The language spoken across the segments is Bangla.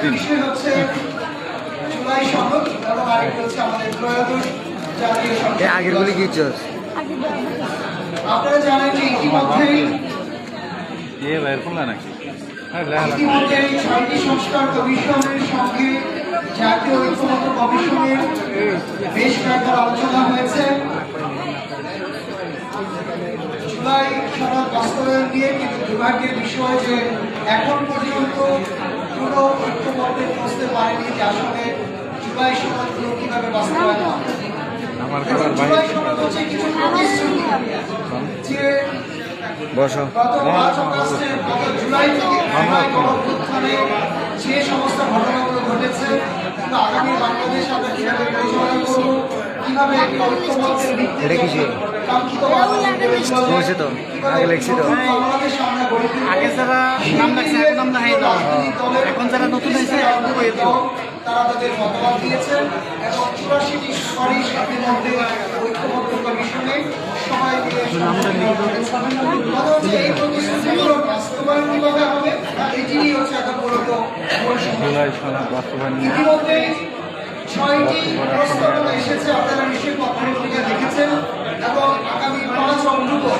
দিন আগের গুলি কি চোর আপনারা জানেন যে ইতিমধ্যেই এ নাকি? হ্যাঁ লেখা ইতিমধ্যে ছয়টি সংস্কার কমিশনের সঙ্গে জাতীয় ঐক্যমত কমিশনের বেশ কয়েকবার আলোচনা হয়েছে। জুলাই সনদ বাস্তবায়ন নিয়ে কিন্তু দুর্ভাগ্যের বিষয় যে এখন পর্যন্ত কোনো ঐক্যমতে পৌঁছতে পারেনি যে আসলে জুলাই সনদগুলো কীভাবে বাস্তবায়ন জুলাই সনদ হচ্ছে কিছু প্রতিশ্রুতি যে বসো। জুলাই থেকে যে সমস্ত ঘটনাগুলো ঘটেছে আগামী বাংলাদেশ আমরা কীভাবে পরিচালনা করব কীভাবে একটি ঐক্যবদ্ধের ভিত্তিতে বলছে তো, আগে লিখছি তো। যারা নাম এখন নাম দেখাই দাও। এখন যারা নতুন হয়েছে তারা তাদের মতামত দিয়েছেন এবং চুরাশিটি সুপারিশ ইতিমধ্যে ঐক্যবদ্ধ কমিশনে সবাই এই প্রতিশ্রুতিগুলো বাস্তবায়ন কীভাবে হবে হচ্ছে একটা মূলত ইতিমধ্যে ছয়টি প্রস্তাবনা এসেছে আপনারা নিশ্চয়ই পত্রিকা দেখেছেন এবং আগামী পাঁচ অক্টোবর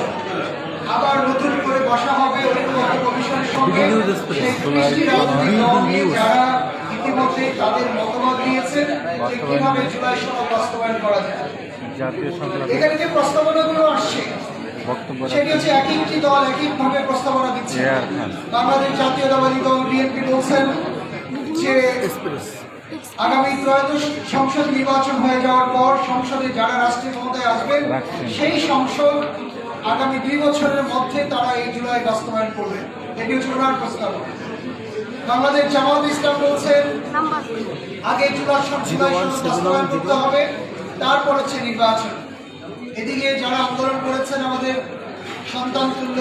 আবার নতুন করে বসা হবে ঐক্যবদ্ধ কমিশনের সঙ্গে সেই কৃষি রাজনৈতিক দল নিয়ে যারা ইতিমধ্যে তাদের মতামত দিয়েছেন যে কীভাবে জুলাই সনদ বাস্তবায়ন করা যায়। এখানে যে প্রস্তাবনাগুলো আসছে সেটি হচ্ছে এক একটি দল এক একভাবে প্রস্তাবনা দিচ্ছে। বাংলাদেশ জাতীয়তাবাদী দল বিএনপি বলছেন যে আগামী ত্রয়োদশ সংসদ নির্বাচন হয়ে যাওয়ার পর সংসদে যারা রাষ্ট্রীয় ক্ষমতায় আসবেন সেই সংসদ আগামী দুই বছরের মধ্যে তারা এই জুলাই বাস্তবায়ন করবে। এটি হচ্ছে ওনার প্রস্তাব বাংলাদেশ জামাত ইসলাম বলছেন আগে জুলাই সং- জুলাই সনদ বাস্তবায়ন করতে হবে তারপর হচ্ছে নির্বাচন। এদিকে যারা আন্দোলন করেছেন আমাদের সন্তান তুল্য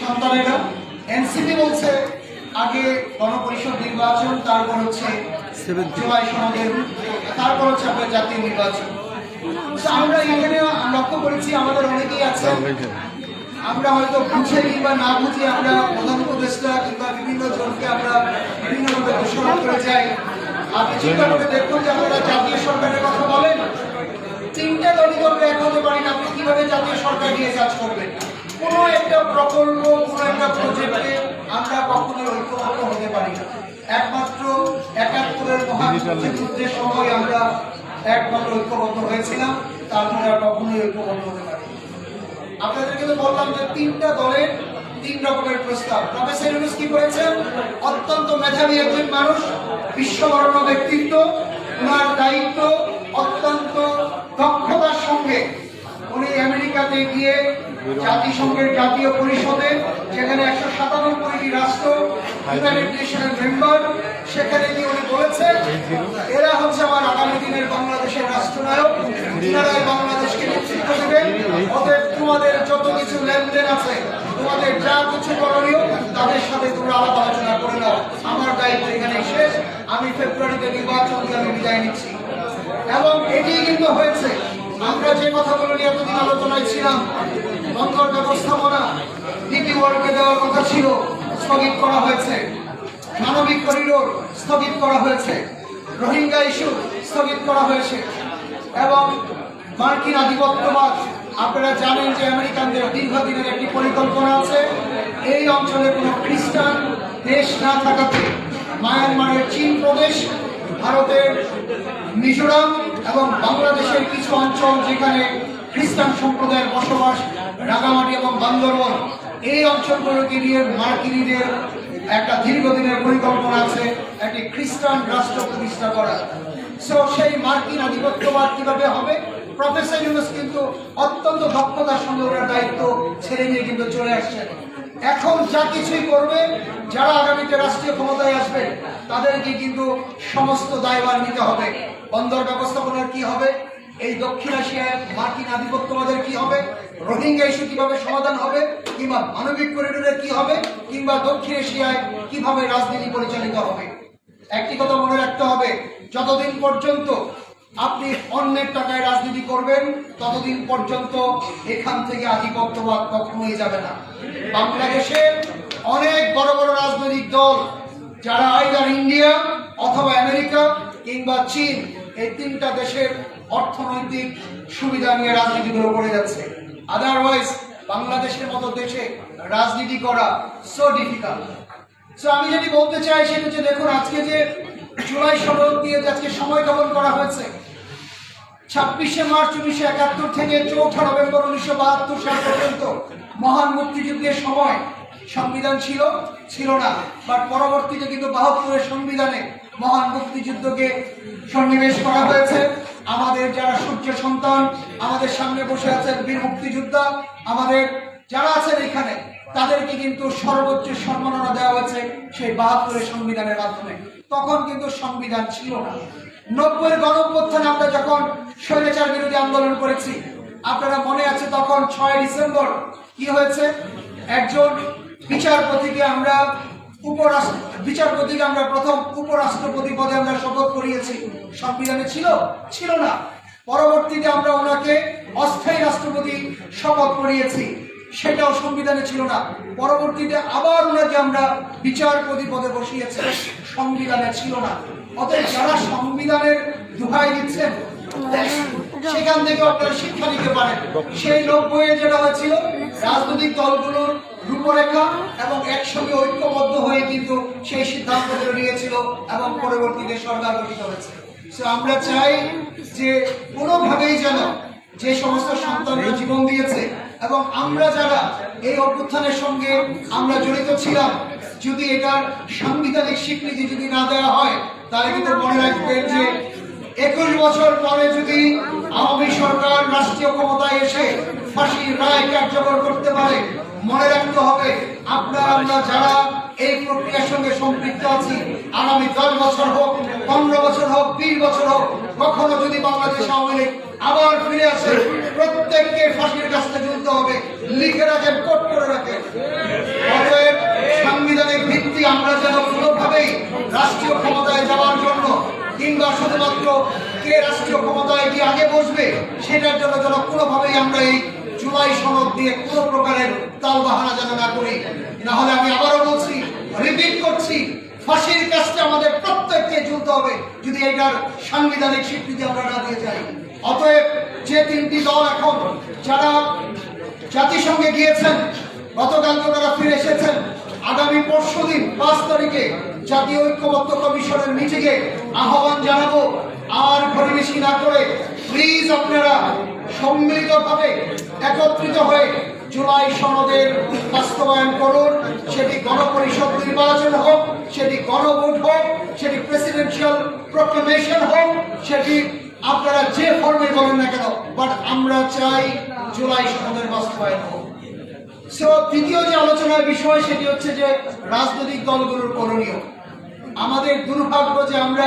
সন্তানেরা এনসিপি বলছে আগে গণপরিষদ নির্বাচন তারপর হচ্ছে জুলাই সনদের তারপর হচ্ছে আপনার জাতীয় নির্বাচন। আমরা এখানে লক্ষ্য করেছি আমাদের অনেকেই আছে আমরা হয়তো বুঝে কিংবা না বুঝে আমরা প্রধান উপদেষ্টা কিংবা বিভিন্ন জনকে আমরা বিভিন্নভাবে দোষারোপ করে যাই। আপনি চিন্তা করে দেখুন যে আপনারা জাতীয় সরকারের কথা বলেন। তিনটা দলই দলকে এক হতে পারেন আপনি কীভাবে জাতীয় সরকার নিয়ে কাজ করবেন? কোনো একটা প্রকল্প, কোনো একটা প্রজেক্টে আমরা কখনোই ঐক্যবদ্ধ হতে পারি না। একমাত্র একাত্তরের মহান মুক্তিযুদ্ধের সময় আমরা একমাত্র ঐক্যবদ্ধ হয়েছিলাম তারপরে আর কখনোই ঐক্যবদ্ধ হতে পারি। আপনাদেরকে তো বললাম যে তিনটা দলের তিন রকমের প্রস্তাব। প্রফেসর ইউনুস কি করেছেন? অত্যন্ত মেধাবী একজন মানুষ, বিশ্ববরণ্য ব্যক্তিত্ব ওনার দায়িত্ব অত্যন্ত দক্ষতার সঙ্গে। উনি আমেরিকাতে গিয়ে জাতিসংঘের জাতীয় পরিষদে, যেখানে একশো সাতানব্বইটি রাষ্ট্র, ইউনাইটেড নেশনের মেম্বার, সেখানে গিয়ে উনি বলেছেন এরা হচ্ছে আমার আগামী দিনের বাংলাদেশের রাষ্ট্রনায়ক এনারাই বাংলাদেশকে নেতৃত্ব দেবেন অতএব তোমাদের যত কিছু লেনদেন আছে, তোমাদের যা কিছু করণীয়, তাদের সাথে তোমরা আলাপ আলোচনা করে নাও। আমার দায়িত্ব এখানে শেষ। আমি ফেব্রুয়ারিতে নির্বাচন আমি বিদায় নিচ্ছি। এবং এটি কিন্তু হয়েছে। আমরা যে কথাগুলো নিয়ে এতদিন আলোচনায় ছিলাম বন্দর ব্যবস্থাপনা ডিপি ওয়ার্ল্ডকে দেওয়ার কথা ছিল, স্থগিত করা হয়েছে। মানবিক করিডোর স্থগিত করা হয়েছে। রোহিঙ্গা ইস্যু স্থগিত করা হয়েছে। এবং মার্কিন আধিপত্যবাদ আপনারা জানেন যে আমেরিকানদের দীর্ঘদিনের একটি পরিকল্পনা আছে। এই অঞ্চলে কোনো খ্রিস্টান দেশ না থাকাতে মায়ানমারের চীন প্রদেশ, ভারতের মিজোরাম এবং বাংলাদেশের কিছু অঞ্চল যেখানে খ্রিস্টান সম্প্রদায়ের বসবাস, রাঙামাটি এবং বান্দরবন, এই অঞ্চলগুলোকে নিয়ে মার্কিনীদের একটা দীর্ঘদিনের পরিকল্পনা আছে, একটি খ্রিস্টান রাষ্ট্র প্রতিষ্ঠা করা সো সেই মার্কিন আধিপত্যবাদ কীভাবে হবে? প্রফেসর ইউনুস কিন্তু অত্যন্ত দক্ষতার সঙ্গে ওনার দায়িত্ব ছেড়ে নিয়ে কিন্তু চলে আসছেন। এখন যা কিছুই করবে, যারা আগামীতে রাষ্ট্রীয় ক্ষমতায় আসবে, তাদেরকে কিন্তু সমস্ত দায়ভার নিতে হবে। বন্দর ব্যবস্থাপনার কি হবে? এই দক্ষিণ এশিয়ায় মার্কিন আধিপত্যবাদের কি হবে? রোহিঙ্গা ইস্যু কীভাবে সমাধান হবে? কিংবা মানবিক করিডোরের কি হবে? কিংবা দক্ষিণ এশিয়ায় কীভাবে রাজনীতি পরিচালিত হবে? একটি কথা মনে রাখতে হবে, যতদিন পর্যন্ত আপনি অন্যের টাকায় রাজনীতি করবেন, ততদিন পর্যন্ত এখান থেকে আধিপত্যবাদ কখনোই যাবে না। বাংলাদেশে অনেক বড় বড় রাজনৈতিক দল, যারা আইদার ইন্ডিয়া অথবা আমেরিকা কিংবা চীন, এই তিনটা দেশের অর্থনৈতিক সুবিধা নিয়ে রাজনীতিগুলো করে যাচ্ছে। আদারওয়াইজ বাংলাদেশের মতো দেশে রাজনীতি করা সো ডিফিকাল্ট আমি যেটি বলতে চাই, সেটা হচ্ছে, দেখুন, আজকে যে জুলাই সনদ দিয়ে আজকে সময় জ্ঞাপন করা হয়েছে। ছাব্বিশে মার্চ উনিশশো একাত্তর থেকে চৌঠা নভেম্বর উনিশশো বাহাত্তর সাল পর্যন্ত মহান মুক্তিযুদ্ধের সময় সংবিধান ছিল ছিল না। বাট পরবর্তীতে কিন্তু বাহাত্তরের সংবিধানে মহান মুক্তিযুদ্ধকে সন্নিবেশ করা হয়েছে। আমাদের যারা সূর্য সন্তান, আমাদের সামনে বসে আছেন বীর মুক্তিযোদ্ধা, আমাদের যারা আছেন এখানে, তাদেরকে কিন্তু সর্বোচ্চ সম্মাননা দেওয়া হয়েছে সেই বাহাত্তরের সংবিধানের মাধ্যমে। তখন কিন্তু সংবিধান ছিল না। নব্বই গণঅভ্যুত্থানে আমরা যখন স্বৈরাচার বিরোধী আন্দোলন করেছি, আপনারা মনে আছে তখন ছয় ডিসেম্বর কি হয়েছে? একজন বিচারপতিকে আমরা উপরাষ্ট্র বিচারপতিকে আমরা প্রথম উপরাষ্ট্রপতি পদে আমরা শপথ করিয়েছি। সংবিধানে ছিল? ছিল না। পরবর্তীতে আমরা ওনাকে অস্থায়ী রাষ্ট্রপতি শপথ করিয়েছি। সেটাও সংবিধানে ছিল না। পরবর্তীতে আবার ওনাকে আমরা বিচারপতি পদে বসিয়েছি, সংবিধানে ছিল না। অতএব যারা সংবিধানের দোহাই দিচ্ছেন, সেখান থেকে আপনারা শিক্ষা নিতে পারেন। সেই নব্বই যেটা হয়েছিল, রাজনৈতিক দলগুলোর রূপরেখা এবং একসঙ্গে ঐক্যবদ্ধ হয়ে কিন্তু সেই সিদ্ধান্তগুলো নিয়েছিল এবং পরবর্তীতে সরকার গঠিত হয়েছে। So, আমরা চাই যে কোনোভাবেই যেন যে সমস্ত সন্তানরা জীবন দিয়েছে এবং আমরা যারা এই অভ্যুত্থানের সঙ্গে আমরা জড়িত ছিলাম, যদি এটার সাংবিধানিক স্বীকৃতি যদি না দেওয়া হয়, তাহলে কিন্তু মনে রাখবেন যে একুশ বছর পরে যদি আওয়ামী সরকার রাষ্ট্রীয় ক্ষমতায় এসে ফাঁসির রায় কার্যকর করতে পারে, মনে রাখতে হবে আপনার আমরা যারা এই প্রক্রিয়ার সঙ্গে সম্পৃক্ত আছি, আগামী দশ বছর হোক, পনেরো বছর হোক, বিশ বছর হোক, কখনো যদি বাংলাদেশ আওয়ামী লীগ আবার ফিরে আসে। প্রত্যেককে ফাঁসির কাছে ঝুলতে হবে। লিখে রাখেন, কোট করে রাখেন। অতএব সাংবিধানিক ভিত্তি আমরা যেন কোনোভাবেই রাষ্ট্রীয় ক্ষমতায় যাওয়ার জন্য কিংবা শুধুমাত্র কে রাষ্ট্রীয় ক্ষমতায় গিয়ে আগে বসবে, সেটার জন্য যেন কোনোভাবেই আমরা এই জুলাই সনদ দিয়ে কোনো প্রকারের তাল বাহানা যেন না করি। না হলে আমি আবারও বলছি রিপিট করছি, ফাঁসির কাজটা আমাদের প্রত্যেককে ঝুলতে হবে। যদি এটার সাংবিধানিক স্বীকৃতি আমরা না দিয়ে যাই। অতএব যে তিনটি দল এখন যারা জাতিসংঘে গিয়েছেন, গতকালকে তারা ফিরে এসেছেন, আগামী পরশু দিন, পাঁচ তারিখে জাতীয় ঐক্যবদ্ধ কমিশনের মিটিংয়ে আহ্বান জানাব। আর ঘড়িবেশি না করে প্লিজ আপনারা সম্মিলিতভাবে একত্রিত হয়ে জুলাই সনদের বাস্তবায়ন করুন। সেটি গণপরিষদ নির্বাচন হোক, সেটি গণভোট হোক, সেটি প্রেসিডেন্সিয়াল প্রোক্লেমেশন হোক, সেটি আপনারা যে ফর্মে বলেন না কেন বাট আমরা চাই জুলাই সনদের বাস্তবায়ন হোক। সো তৃতীয় যে আলোচনার বিষয় সেটি হচ্ছে যে রাজনৈতিক দলগুলোর করণীয়। আমাদের দুর্ভাগ্য যে আমরা,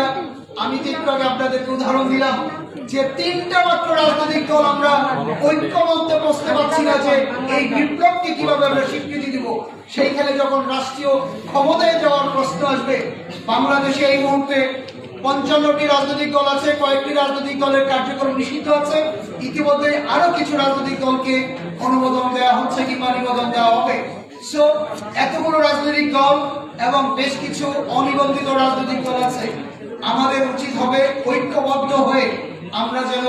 আমি যে আগে আপনাদেরকে উদাহরণ দিলাম যে তিনটা মাত্র রাজনৈতিক দল আমরা ঐক্যমত্যে বসতে পারছি না যে এই বিপ্লবকে কীভাবে আমরা স্বীকৃতি দিব, সেইখানে যখন রাষ্ট্রীয় ক্ষমতায় যাওয়ার প্রশ্ন আসবে, বাংলাদেশে এই মুহূর্তে পঞ্চান্নটি রাজনৈতিক দল আছে, কয়েকটি রাজনৈতিক দলের কার্যক্রম নিষিদ্ধ আছে। ইতিমধ্যে আরও কিছু রাজনৈতিক দলকে অনুমোদন দেওয়া হচ্ছে কিংবা নিবেদন দেওয়া হবে। সো এতগুলো রাজনৈতিক দল এবং বেশ কিছু অনিবন্ধিত রাজনৈতিক দল আছে। আমাদের উচিত হবে ঐক্যবদ্ধ হয়ে আমরা যেন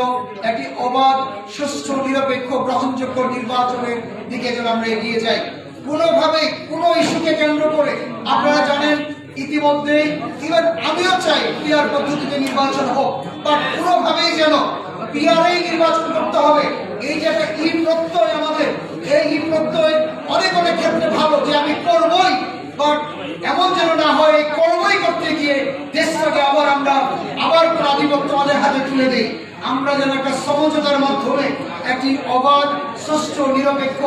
একটি অবাধ, সুষ্ঠু, নিরপেক্ষ, গ্রহণযোগ্য নির্বাচনের দিকে যেন আমরা এগিয়ে যাই। কোনোভাবেই কোনো ইস্যুকে কেন্দ্র ইতিমধ্যে ইভেন আমিও চাই পিআর পদ্ধতিতে নির্বাচন হোক বাট কোনোভাবেই যেন পিআরই নির্বাচন করতে হবে। এই যে একটা ই প্রত্যয় আমাদের, এই ই প্রত্যয় অনেক অনেক ক্ষেত্রে ভালো যে আমি করবই বাট এমন যেন না হয় কর্মই করতে গিয়ে দেশটাকে আবার আমরা আবার কোন আধিপত্য আমাদের হাতে তুলে দিই। আমরা যেন একটা সমঝোতার মাধ্যমে একটি অবাধ, সুষ্ঠু, নিরপেক্ষ,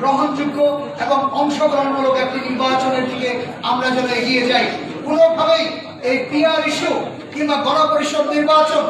গ্রহণযোগ্য এবং অংশগ্রহণমূলক একটি নির্বাচনের দিকে আমরা যেন এগিয়ে যাই। কোনোভাবেই এই পিআর ইস্যু কিংবা গণপরিষদ নির্বাচন।